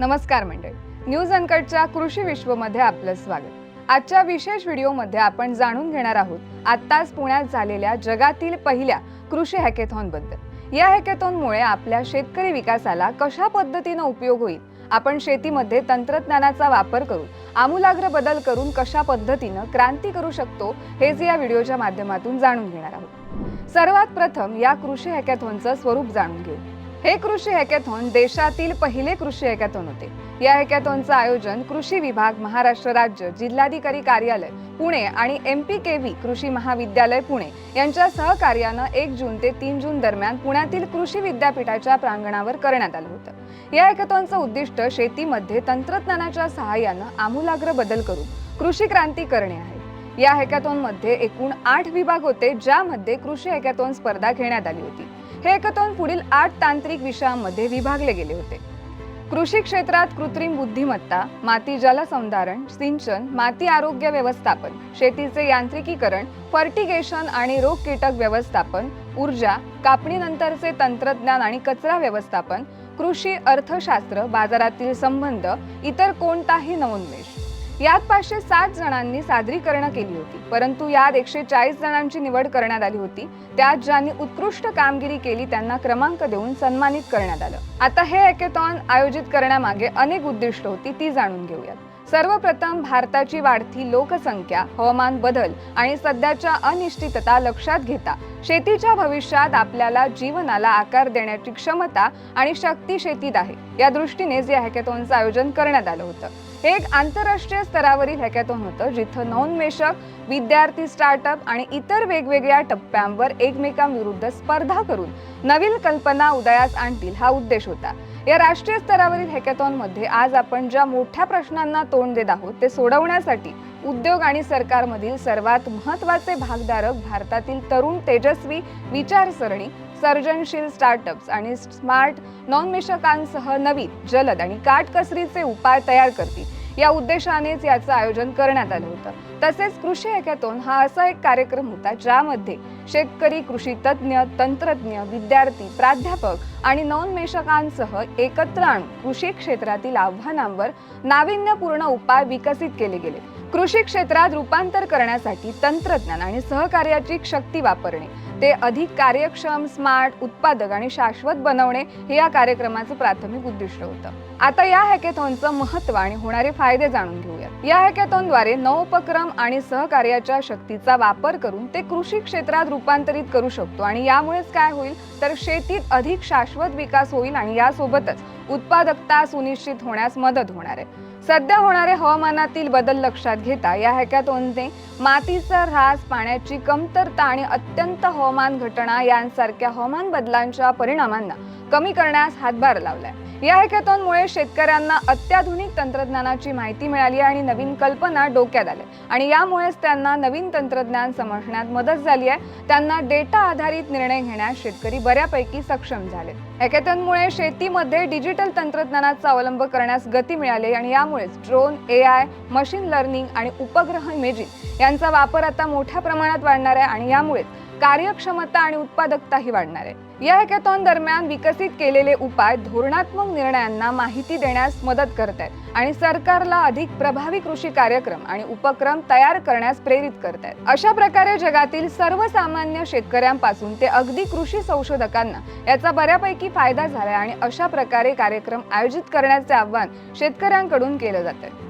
नमस्कार मंडळी. न्यूज अनकटच्या कृषी विश्वमध्ये आपलं स्वागत. आजच्या विशेष व्हिडिओमध्ये आपण जाणून घेणार आहोत आत्ताच पुण्यात झालेल्या जगातील पहिल्या कृषी हॅकेथॉनबद्दल या हॅकेथॉनमुळे आपल्या शेतकरी विकासाला कशा पद्धतीनं उपयोग होईल आपण शेतीमध्ये तंत्रज्ञानाचा वापर करून आमूलाग्र बदल करून कशा पद्धतीनं क्रांती करू शकतो हेच या व्हिडिओच्या माध्यमातून जाणून घेणार आहोत. सर्वात प्रथम या कृषी हॅकॅथॉनचं स्वरूप जाणून घेऊ. हे कृषी हॅकॅथॉन देशातील पहिले कृषी हॅकॅथॉन होते. या हॅकॅथॉनचं आयोजन कृषी विभाग महाराष्ट्र राज्य जिल्हाधिकारी कार्यालय पुणे आणि एम पी के व्ही कृषी महाविद्यालय पुणे यांच्या सहकार्यानं एक जून ते तीन जून दरम्यान पुण्यातील कृषी विद्यापीठाच्या प्रांगणावर करण्यात आलं होतं. या हॅकॅथॉनचं उद्दिष्ट शेतीमध्ये तंत्रज्ञानाच्या सहाय्यानं आमूलाग्र बदल करून कृषी क्रांती करणे आहे. या हॅकॅथॉनमध्ये एकूण आठ विभाग होते ज्यामध्ये कृषी हॅकॅथॉन स्पर्धा घेण्यात आली होती. हे एकतोन पुढील आठ तांत्रिक विषयांमध्ये विभागले गेले होते. कृषी क्षेत्रात कृत्रिम बुद्धिमत्ता माती जलसंधारण सिंचन माती आरोग्य व्यवस्थापन शेतीचे यांत्रिकीकरण फर्टिगेशन आणि रोग कीटक व्यवस्थापन ऊर्जा कापणीनंतरचे तंत्रज्ञान आणि कचरा व्यवस्थापन कृषी अर्थशास्त्र बाजारातील संबंध इतर कोणताही नवोन्मेष. यात पाचशे सात जणांनी सादरीकरणं केली होती. परंतु यात एकशे चाळीस जणांची निवड करण्यात आली होती. त्यात ज्यांनी उत्कृष्ट कामगिरी केली त्यांना क्रमांक देऊन सन्मानित करण्यात आलं. आता हे हॅकेथॉन आयोजित करण्यामागे अनेक उद्दिष्ट होती ती जाणून घेऊयात. सर्वप्रथम भारताची वाढती लोकसंख्या हवामान बदल आणि सध्याच्या अनिश्चितता लक्षात घेता शेतीच्या भविष्यात आपल्याला जीवनाला आकार देण्याची क्षमता आणि शक्ती शेतीत आहे. या दृष्टीने या हॅकेथॉनचं आयोजन करण्यात आलं होतं. हे एक आंतरराष्ट्रीय स्तरावरील हॅकॅथॉन होतं जिथं नोंदमेषक विद्यार्थी स्टार्टअप आणि इतर वेगवेगळ्या टप्प्यांवर एकमेकांविरुद्ध स्पर्धा करून नवीन कल्पना उदयास आणतील हा उद्देश होता. या राष्ट्रीय स्तरावरील हॅकॅथॉनमध्ये आज आपण ज्या मोठ्या प्रश्नांना तोंड देत आहोत ते सोडवण्यासाठी उद्योग आणि सरकारमधील सर्वात महत्त्वाचे भागधारक भारतातील तरुण तेजस्वी विचारसरणी सर्जनशील स्टार्टअप्स आणि स्मार्ट नॉनमिशकांसह नवीन जलद आणि काटकसरीचे उपाय तयार करतील. या उद्देशानेच याचं आयोजन करण्यात आलं होतं. तसेच कृषी हॅकॅथॉन हा असा एक कार्यक्रम होता ज्यामध्ये शेतकरी कृषी तज्ज्ञ तंत्रज्ञ विद्यार्थी प्राध्यापक आणि नॉनमेषकांसह एकत्र आणून कृषी क्षेत्रातील आव्हानांवर नाविन्यपूर्ण उपाय विकसित केले गेले. कृषी क्षेत्रात रूपांतर करण्यासाठी तंत्रज्ञान आणि सहकार्याची शक्ती वापरणे ते अधिक कार्यक्षम स्मार्ट उत्पादक आणि शाश्वत बनवणे हे या कार्यक्रमाचं प्राथमिक उद्दिष्ट होतं. आता या हॅकेथॉनचं महत्त्व आणि होणारे फायदे जाणून घेऊयात. या हॅकेथॉनद्वारे नवोपक्रम आणि सहकार्याच्या शक्तीचा वापर करून ते कृषी क्षेत्रात रूपांतरित करू शकतो आणि यामुळेच काय होईल? तर शेतीत अधिक शाश्वत विकास होईल आणि यासोबतच उत्पादकता सुनिश्चित होण्यास मदत होणार आहे. सध्या होणारे हवामानातील बदल लक्षात घेता या हॅकॅथॉनने मातीचा ऱ्हास पाण्याची कमतरता आणि अत्यंत हवामान घटना यांसारख्या हवामान बदलांच्या परिणामांना कमी करण्यास हातभार लावलाय. या हॅकॅथॉनमुळे शेतकऱ्यांना अत्याधुनिक तंत्रज्ञानाची माहिती मिळाली आणि नवीन कल्पना डोक्यात आल्या. आणि यामुळेच त्यांना नवीन तंत्रज्ञान समजण्यात मदत झाली आहे. त्यांना डेटा आधारित निर्णय घेण्यास शेतकरी बऱ्यापैकी सक्षम झाले. हॅकॅथॉनमुळे शेतीमध्ये डिजिटल तंत्रज्ञानाचा अवलंब करण्यास गती मिळाली आणि यामुळेच drone A I machine learning आणि उपग्रह इमेजिंग यांचा वापर आता मोठ्या प्रमाणात वाढणार आहे. आणि यामुळेच कार्यक्षमता आणि उत्पादकताही वाढणार आहे. या हॅकॅथॉन दरम्यान विकसित केलेले उपाय धोरणात्मक निर्णयांना माहिती देण्यास मदत करत आहेत आणि सरकारला अधिक प्रभावी कृषी कार्यक्रम आणि उपक्रम तयार करण्यास प्रेरित करत आहेत. अशा प्रकारे जगातील सर्वसामान्य शेतकऱ्यांपासून ते अगदी कृषी संशोधकांना याचा बऱ्यापैकी फायदा झाला आणि अशा प्रकारे कार्यक्रम आयोजित करण्याचे आव्हान शेतकऱ्यांकडून केलं जात आहे